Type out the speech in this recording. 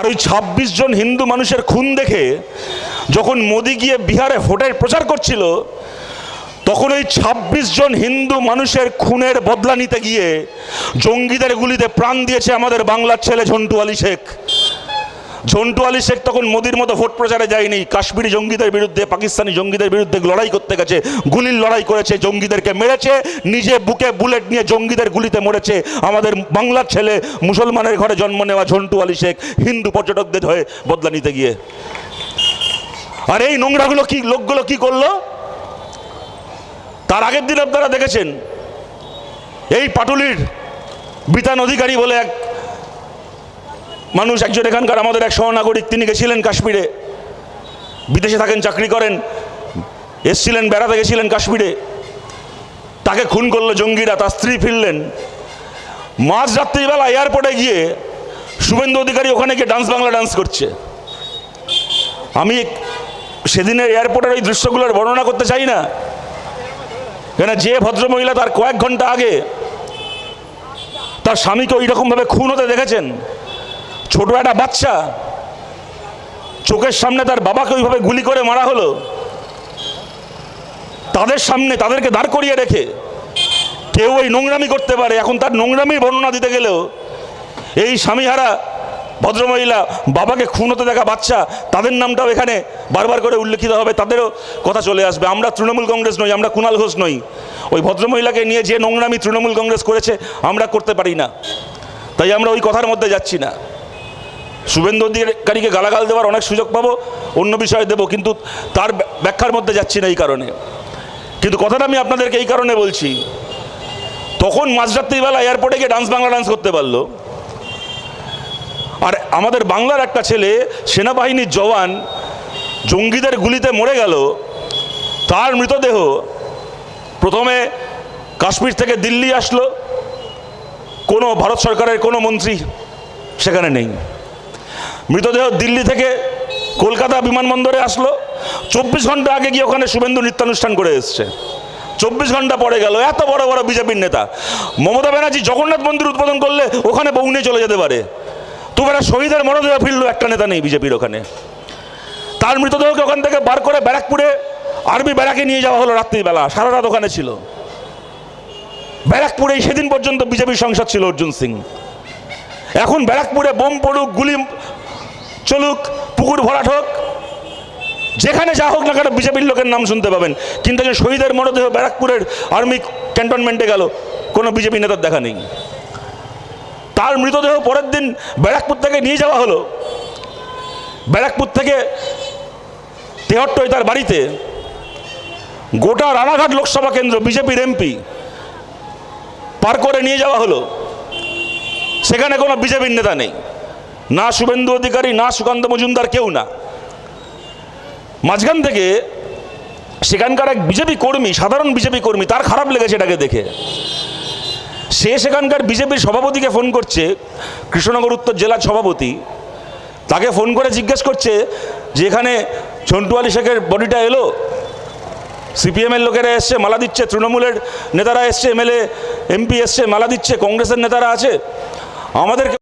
আর ওই ছাব্বিশ জন হিন্দু মানুষের খুন দেখে যখন মোদি গিয়ে বিহারে ভোটের প্রচার করছিল, তখন ওই ছাব্বিশ জন হিন্দু মানুষের খুনের বদলা নিতে গিয়ে জঙ্গিদের গুলিতে প্রাণ দিয়েছে আমাদের বাংলার ছেলে ঝন্টু আলী শেখ। ঝন্টু আলী শেখ তখন মোদির মতো ভোট প্রচারে যায়নি। কাশ্মীরি জঙ্গিদের বিরুদ্ধে, পাকিস্তানি জঙ্গিদের বিরুদ্ধে লড়াই করতে গেছে। গুলির লড়াই করেছে, জঙ্গিদেরকে মেরেছে, নিজে বুকে বুলেট নিয়ে জঙ্গিদের গুলিতে মরেছে। আমাদের বাংলার ছেলে মুসলমানের ঘরে জন্ম নেওয়া ঝন্টু আলী শেখ, হিন্দু পর্যটকদের হয়ে বদলা নিতে গিয়ে। আর এই নোংরাগুলো কি, লোকগুলো কি করল? তার আগের দিন আপনারা দেখেছেন, এই পাটুলির বিতান অধিকারী বলে এক মানুষ একজন এখানকার আমাদের এক সহনাগরিক, তিনি গেছিলেন কাশ্মীরে। বিদেশে থাকেন, চাকরি করেন। এসছিলেন, বেড়াতে গেছিলেন কাশ্মীরে। তাকে খুন করল জঙ্গিরা, তার স্ত্রী ফিরলেন। মাঝ রাত্রিবেলা এয়ারপোর্টে গিয়ে শুভেন্দু অধিকারী ওখানে গিয়ে ডান্স বাংলা ডান্স করছে। আমি সেদিনের এয়ারপোর্টের ওই দৃশ্যগুলোর বর্ণনা করতে চাই না। কেন যে ভদ্রমহিলা তার কয়েক ঘণ্টা আগে তার স্বামীকে ওই রকমভাবে খুন হতে দেখেছেন ছোট একটা বাচ্চা চোখের সামনে তার বাবাকে ওইভাবে গুলি করে মারা হলো। তাদের সামনে তাদেরকে দাঁড় করিয়ে রেখে কেউ ওই নোংরামি করতে পারে। এখন তার নোংরামির বর্ণনা দিতে গেলেও এই স্বামীহারা ভদ্রমহিলা বাবাকে খুন হতে দেখা বাচ্চা, তাদের নামটাও এখানে বারবার করে উল্লেখিত হবে, তাদেরও কথা চলে আসবে। আমরা তৃণমূল কংগ্রেস নই, আমরা কুণাল ঘোষ নই। ওই ভদ্রমহিলাকে নিয়ে যে নোংরামি তৃণমূল কংগ্রেস করেছে, আমরা করতে পারি না। তাই আমরা ওই কথার মধ্যে যাচ্ছি না। শুভেন্দু অধিকারীকে গালাগাল দেওয়ার অনেক সুযোগ পাবো, অন্য বিষয়ে দেবো, কিন্তু তার ব্য- ব্যাখ্যার মধ্যে যাচ্ছি না এই কারণে। কিন্তু কথাটা আমি আপনাদেরকে এই কারণে বলছি, তখন মাঝরাত্রিবেলা এয়ারপোর্টে গিয়ে ডান্স বাংলা ডান্স করতে পারল। আর আমাদের বাংলার একটা ছেলে, সেনাবাহিনীর জওয়ান, জঙ্গিদের গুলিতে মরে গেল, তার মৃতদেহ প্রথমে কাশ্মীর থেকে দিল্লি আসলো। কোনো ভারত সরকারের কোনো মন্ত্রী সেখানে নেই। মৃতদেহ দিল্লি থেকে কলকাতা বিমানবন্দরে আসলো। চব্বিশ ঘণ্টা আগে গিয়ে ওখানে শুভেন্দু নৃত্যানুষ্ঠান করে এসছে। চব্বিশ ঘণ্টা পরে গেল, এত বড় বড় বিজেপির নেতা। মমতা ব্যানার্জি জগন্নাথ মন্দির উদ্বোধন করলে ওখানে বউ নিয়ে চলে যেতে পারে। তোমরা শহীদের মরদেহ ফিরলো, একটা নেতা নেই বিজেপির ওখানে। তার মৃতদেহকে ওখান থেকে বার করে ব্যারাকপুরে আর্মি ব্যারাকে নিয়ে যাওয়া হলো রাত্রিবেলা, সারা রাত ওখানে ছিল। ব্যারাকপুরে সেদিন পর্যন্ত বিজেপির সংসদ ছিল অর্জুন সিং। এখন ব্যারাকপুরে বোম পড়ুক, গুলি চলুক, পুকুর ভরাট হোক, যেখানে যা হোক না কেন বিজেপির লোকের নাম শুনতে পাবেন। কিন্তু যে শহীদের মরদেহ ব্যারাকপুরের আর্মি ক্যান্টনমেন্টে গেল, কোনো বিজেপি নেতার দেখা নেই। তার মৃতদেহ পরের দিন ব্যারাকপুর থেকে নিয়ে যাওয়া হলো। ব্যারাকপুর থেকে তেহট্টই তার বাড়িতে। গোটা রানাঘাট লোকসভা কেন্দ্র, বিজেপির এমপি, পার করে নিয়ে যাওয়া হলো। সেখানে কোনো বিজেপির নেতা নেই। না শুভেন্দু অধিকারী, না সুকান্ত মজুমদার কেউ না। মাঝখান থেকে সেখানকার এক বিজেপি কর্মী, সাধারণ বিজেপি কর্মী, তার খারাপ লেগেছে এটাকে দেখে। সে সেখানকার বিজেপির সভাপতিকে ফোন করছে, কৃষ্ণনগর উত্তর জেলার সভাপতি। তাকে ফোন করে জিজ্ঞেস করছে যে, এখানে ঝন্টু আলী শেখের বডিটা এলো? সিপিএমের লোকেরা এসছে, মালা দিচ্ছে, তৃণমূলের নেতারা এসছে, এমএলএ, এমপি এসছে, মালা দিচ্ছে, কংগ্রেসের নেতারা আছে। আমাদের